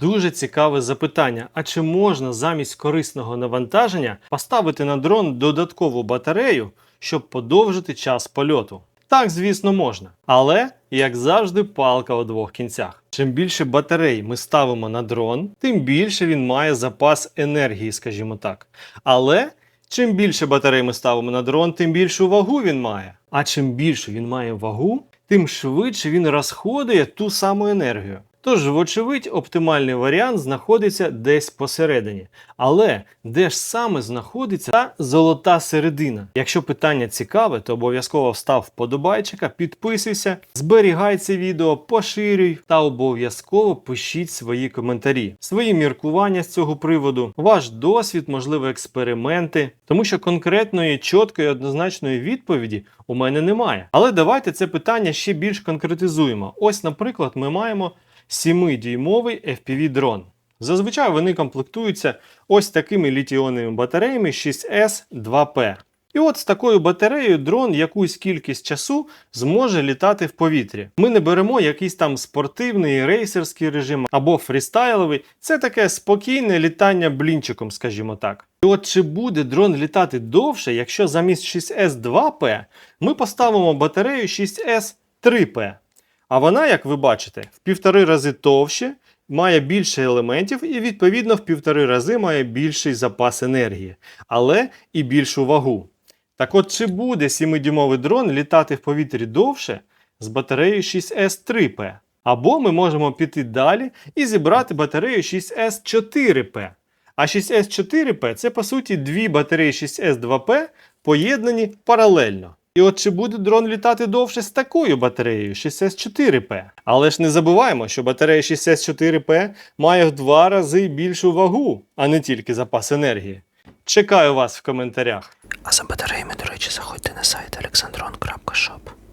Дуже цікаве запитання: а чи можна замість корисного навантаження поставити на дрон додаткову батарею, щоб подовжити час польоту? Так, звісно, можна. Але, як завжди, палка у двох кінцях. Чим більше батарей ми ставимо на дрон, тим більше він має запас енергії, скажімо так. Але чим більше батарей ми ставимо на дрон, тим більшу вагу він має. А чим більше він має вагу, тим швидше він розходує ту саму енергію. Тож, вочевидь, оптимальний варіант знаходиться десь посередині. Але де ж саме знаходиться та золота середина? Якщо питання цікаве, то обов'язково встав вподобайчика, підписуйся, зберігай це відео, поширюй та обов'язково пишіть свої коментарі, свої міркування з цього приводу, ваш досвід, можливо, експерименти, тому що конкретної, чіткої, однозначної відповіді у мене немає. Але давайте це питання ще більш конкретизуємо. Ось, наприклад, ми маємо 7-дюймовий FPV дрон. Зазвичай вони комплектуються ось такими літіонними батареями 6S2P. І от з такою батареєю дрон якусь кількість часу зможе літати в повітрі. Ми не беремо якийсь там спортивний рейсерський режим або фрістайловий. Це таке спокійне літання блінчиком, скажімо так. І от чи буде дрон літати довше, якщо замість 6S2P ми поставимо батарею 6S3P? А вона, як ви бачите, в півтори рази товще, має більше елементів і, відповідно, в півтори рази має більший запас енергії, але і більшу вагу. Так от, чи буде 7-дюймовий дрон літати в повітрі довше з батареєю 6S3P? Або ми можемо піти далі і зібрати батарею 6S4P. А 6S4P це по суті дві батареї 6S2P поєднані паралельно. І от чи буде дрон літати довше з такою батареєю 6S4P? Але ж не забуваємо, що батарея 6S4P має в два рази більшу вагу, а не тільки запас енергії. Чекаю вас в коментарях. А за батареями, до речі, заходьте на сайт alexandron.shop.